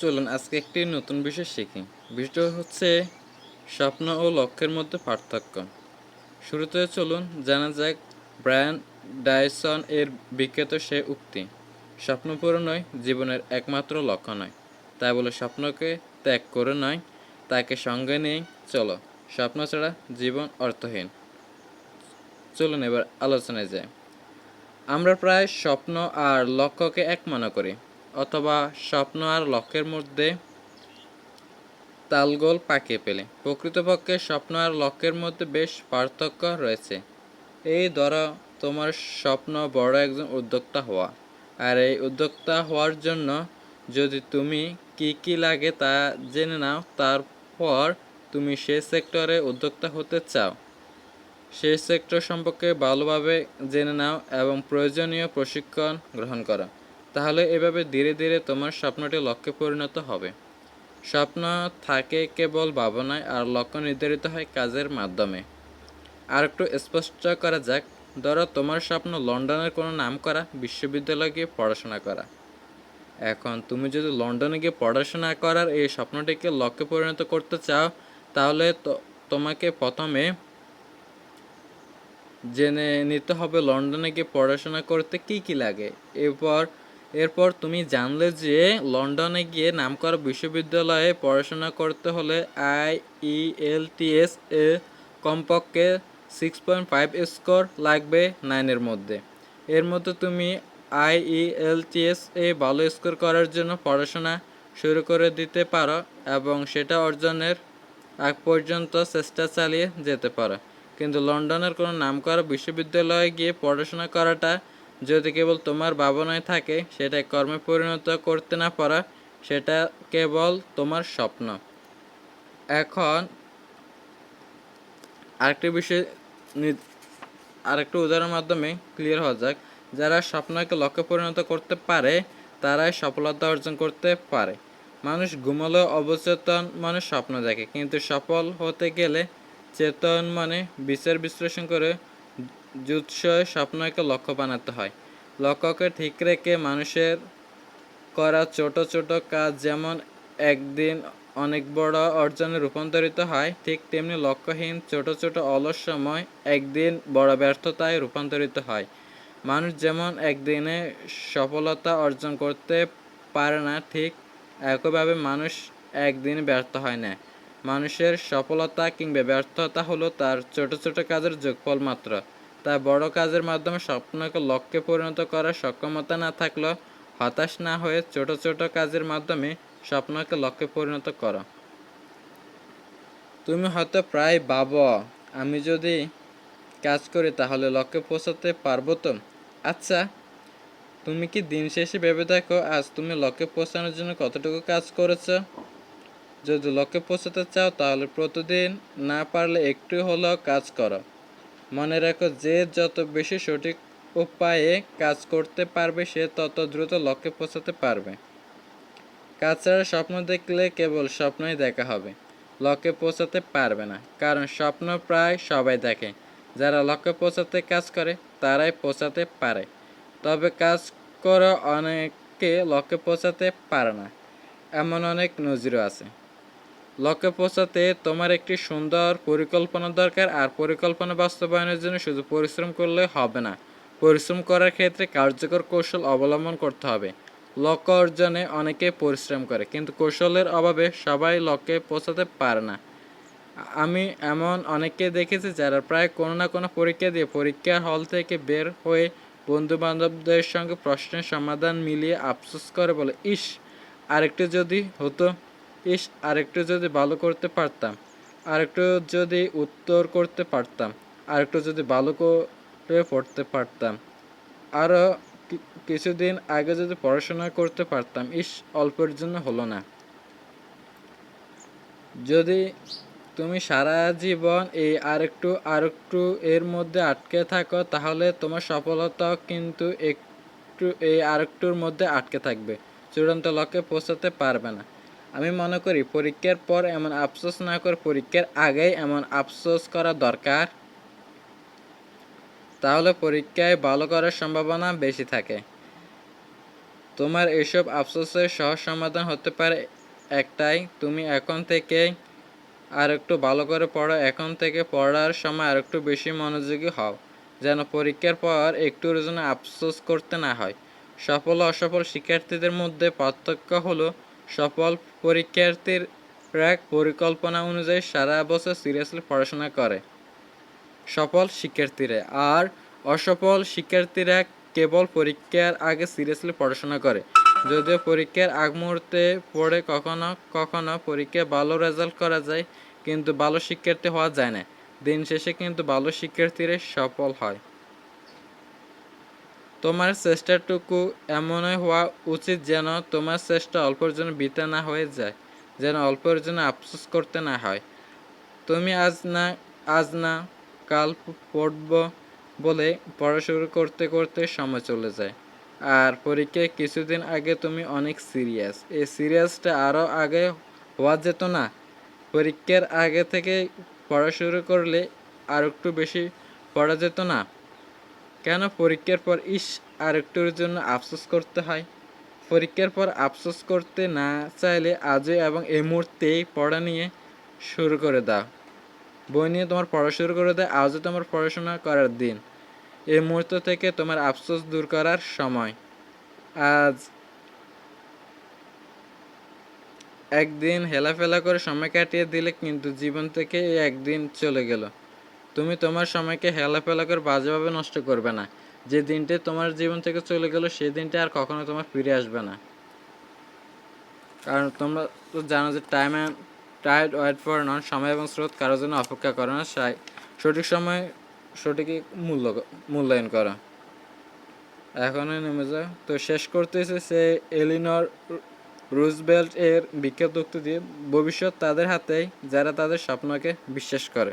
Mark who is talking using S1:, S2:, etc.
S1: চলুন, আজকে একটি নতুন বিষয় শিখি। বিষয়টা হচ্ছে স্বপ্ন ও লক্ষ্যের মধ্যে পার্থক্য। শুরুতে চলুন, জানা যাক ব্রায়ান ডায়সন এর বিখ্যাত সে উক্তি। স্বপ্ন পূরণই জীবনের একমাত্র লক্ষ্য নয়। তাই বলে স্বপ্নকে ত্যাগ করে নয়, তাকে সঙ্গে নিয়ে চলো। স্বপ্ন ছাড়া জীবন অর্থহীন। চলুন এবার আলোচনায় যাই। আমরা প্রায় স্বপ্ন আর লক্ষ্যকে এক মনে করি। অথবা স্বপ্ন আর লক্ষ্যের মধ্যে তালগোল পাকিয়ে পেলে। প্রকৃতপক্ষে স্বপ্ন আর লক্ষ্যের মধ্যে বেশ পার্থক্য রয়েছে। এই ধরো, তোমার স্বপ্ন বড় একজন উদ্যোক্তা হওয়া। আর এই উদ্যোক্তা হওয়ার জন্য যদি তুমি কি কি লাগে তা জেনে নাও, তারপর তুমি সে সেক্টরে উদ্যোক্তা হতে চাও। সেই সেক্টর সম্পর্কে ভালোভাবে জেনে নাও এবং প্রয়োজনীয় প্রশিক্ষণ গ্রহণ করো। তাহলে এভাবে ধীরে ধীরে তোমার স্বপ্নটি লক্ষ্যে পরিণত হবে। স্বপ্ন থাকে কেবল ভাবনায় আর লক্ষ্য নির্ধারিত হয় কাজের মাধ্যমে। আর একটু স্পষ্ট করা যাক। ধরো তোমার স্বপ্ন লন্ডনের কোনো নাম করা বিশ্ববিদ্যালয়ে গিয়ে পড়াশোনা করা। এখন তুমি যদি লন্ডনে গিয়ে পড়াশোনা করার এই স্বপ্নটিকে লক্ষ্যে পরিণত করতে চাও, তাহলে তোমাকে প্রথমে জেনে নিতে হবে লন্ডনে গিয়ে পড়াশোনা করতে কি কি লাগে। এরপর এরপর তুমি জানলে যে লন্ডনে গিয়ে নামকরা বিশ্ববিদ্যালয়ে পড়াশোনা করতে হলে I E L T S A কমপক্ষে সিক্স পয়েন্ট ফাইভ স্কোর লাগবে নাইনের মধ্যে। এর মধ্যে তুমি I E L T S A ভালো স্কোর করার জন্য পড়াশোনা শুরু করে দিতে পারো এবং সেটা অর্জনের আগ পর্যন্ত চেষ্টা চালিয়ে যেতে পারো। কিন্তু লন্ডনের কোনো নামকরা বিশ্ববিদ্যালয়ে গিয়ে পড়াশোনা করাটা যদি কেবল তোমার ভাবনায় থাকে, সেটা কর্মে পরিণত করতে না পারা, সেটা কেবল তোমার স্বপ্ন। এখন আরেকটি বিষয় আরেকটু উদাহরণের মাধ্যমে ক্লিয়ার হওয়া যাক। যারা স্বপ্নকে লক্ষ্যে পরিণত করতে পারে, তারাই সফলতা অর্জন করতে পারে। মানুষ ঘুমালেও অবচেতন মানে স্বপ্ন দেখে, কিন্তু সফল হতে গেলে চেতন মানে বিচার বিশ্লেষণ করে জুৎসয় স্বপ্নকে লক্ষ্য বানাতে হয়। লক্ষ্যকে ঠিক রেখে মানুষের করা ছোট ছোট কাজ যেমন একদিন অনেক বড় অর্জনে রূপান্তরিত হয়, ঠিক তেমনি লক্ষ্যহীন ছোট ছোট অলস সময় একদিন বড় ব্যর্থতায় রূপান্তরিত হয়। মানুষ যেমন একদিনে সফলতা অর্জন করতে পারে না, ঠিক একইভাবে মানুষ একদিনে ব্যর্থ হয় না। মানুষের সফলতা কিংবা ব্যর্থতা হলো তার ছোট ছোট কাজের যোগফল মাত্র। তাই বড় কাজের মাধ্যমে স্বপ্নকে লক্ষ্যে পরিণত করার সক্ষমতা না থাকলেও হতাশ না হয়ে ছোট ছোট কাজের মাধ্যমে স্বপ্নকে লক্ষ্যে পরিণত করো। তুমি হয়তো প্রায় ভাবো, আমি যদি কাজ করি তাহলে লক্ষ্যে পৌঁছাতে পারব তো? আচ্ছা তুমি কি দিন শেষে ভেবে দেখো আজ তুমি লক্ষ্যে পৌঁছানোর জন্য কতটুকু কাজ করেছ? যদি লক্ষ্যে পৌঁছাতে চাও তাহলে প্রতিদিন না পারলে একটু হলেও কাজ করো। মনে রাখো, যে যত বেশি সঠিক উপায়ে কাজ করতে পারবে, সে তত দ্রুত লক্ষ্যে পৌঁছাতে পারবে। কাজ ছাড়া স্বপ্ন দেখলে কেবল স্বপ্নই দেখা হবে, লক্ষ্যে পৌঁছাতে পারবে না। কারণ স্বপ্ন প্রায় সবাই দেখে, যারা লক্ষ্যে পৌঁছাতে কাজ করে, তারাই পৌঁছাতে পারে। তবে কাজ করে অনেকে লক্ষ্যে পৌঁছাতে পারে না, এমন অনেক নজিরও আছে। লক্ষ্যে পৌঁছাতে তোমার একটি সুন্দর পরিকল্পনা দরকার, আর পরিকল্পনা বাস্তবায়নের জন্য শুধু পরিশ্রম করলে হবে না। পরিশ্রম করার ক্ষেত্রে কার্যকর কৌশল অবলম্বন করতে হবে। লক্ষ্য অর্জনে অনেকে পরিশ্রম করে, কিন্তু কৌশলের অভাবে সবাই লক্ষ্যে পৌঁছাতে পারে না। আমি এমন অনেককে দেখেছি যারা প্রায় কোনো না কোনো পরীক্ষা দিয়ে পরীক্ষার হল থেকে বের হয়ে বন্ধু বান্ধবদের সঙ্গে প্রশ্নের সমাধান মিলিয়ে আফসোস করে বলে, ইস, আরেকটু যদি হতো ইস, আরেকটু যদি ভালো করতে পারতাম। আরেকটু যদি উত্তর করতে পারতাম। আরেকটু যদি ভালো করে পড়তে পারতাম। আরও কিছুদিন আগে যদি পড়াশোনা করতে পারতাম, ইস, অল্পের জন্য হলো না। যদি তুমি সারা জীবন এই আরেকটু আরেকটু এর মধ্যে আটকে থাকো, তাহলে তোমার সফলতাও কিন্তু একটু, এই আরেকটুর মধ্যে আটকে থাকবে। চূড়ান্ত লক্ষ্যে পৌঁছাতে পারবে না। আমি মনে করি পরীক্ষার পর এমন আফসোস না করে পরীক্ষার আগেই এমন আফসোস করা দরকার। তাহলে পরীক্ষায় ভালো করার সম্ভাবনা বেশি থাকে। তোমার এসব আফসোসের সহজ সমাধান হতে পারে একটাই, তুমি এখন থেকে আর একটু ভালো করে পড়ো, এখন থেকে পড়ার সময় আর একটু বেশি মনোযোগী হও, যেন পরীক্ষার পর একটুর জন্য আফসোস করতে না হয়। সফল অসফল শিক্ষার্থীদের মধ্যে পার্থক্য হলো সফল পরীক্ষার্থীর এক পরিকল্পনা অনুযায়ী সারা বছর সিরিয়াসলি পড়াশোনা করে। সফল শিক্ষার্থীরা। আর অসফল শিক্ষার্থীরা কেবল পরীক্ষার আগে সিরিয়াসলি পড়াশোনা করে। যদিও পরীক্ষার আগ মুহূর্তে পড়ে কখনো কখনো পরীক্ষায় ভালো রেজাল্ট করা যায়, কিন্তু ভালো শিক্ষার্থী হওয়া যায় না। দিন শেষে কিন্তু ভালো শিক্ষার্থীরা সফল হয়। তোমার চেষ্টাটুকু এমনই হওয়া উচিত যেন তোমার চেষ্টা অল্পের জন্য বৃথা না হয়ে যায়, যেন অল্পের জন্য আফসোস করতে না হয়। তুমি আজ না আজ না, কাল পড়ব বলে পড়া শুরু করতে করতে সময় চলে যায়। আর পরীক্ষায় কিছুদিন আগে তুমি অনেক সিরিয়াস এই সিরিয়াসটা আরও আগে হওয়া যেত না। পরীক্ষার আগে থেকে পড়া শুরু করলে আর একটু বেশি পড়া যেত না। কেন পরীক্ষার পর ইস আর একটুর জন্য আফসোস করতে হয়? পরীক্ষার পর আফসোস করতে না চাইলে আজই এবং এই মুহূর্তেই পড়া নিয়ে শুরু করে দাও। বই নিয়ে তোমার পড়া শুরু করে দেয় আজও তোমার পড়াশোনা করার দিন। এই মুহূর্ত থেকে তোমার আফসোস দূর করার সময়। আজ একদিন হেলাফেলা করে সময় কাটিয়ে দিলে কিন্তু জীবন থেকে এই একদিন চলে গেল। তুমি তোমার সময়কে হেলাফেলা করে বাজেভাবে নষ্ট করবে না। যে দিনটি তোমার জীবন থেকে চলে গেল সেই দিনটা আর কখনো তোমার ফিরে আসবে না। কারণ তোমরা তো জানো যে time and tide wait for none সময় এবং স্রোত কারোর জন্য অপেক্ষা করো না। সঠিক সময় সঠিক মূল্য মূল্যায়ন করা। এখনই নেমে যাও। তো শেষ করতেছে সে এলিনর রুজবেল্ট এর বিখ্যাত উক্তি দিয়ে, ভবিষ্যৎ তাদের হাতেই, যারা তাদের স্বপ্নকে বিশ্বাস করে।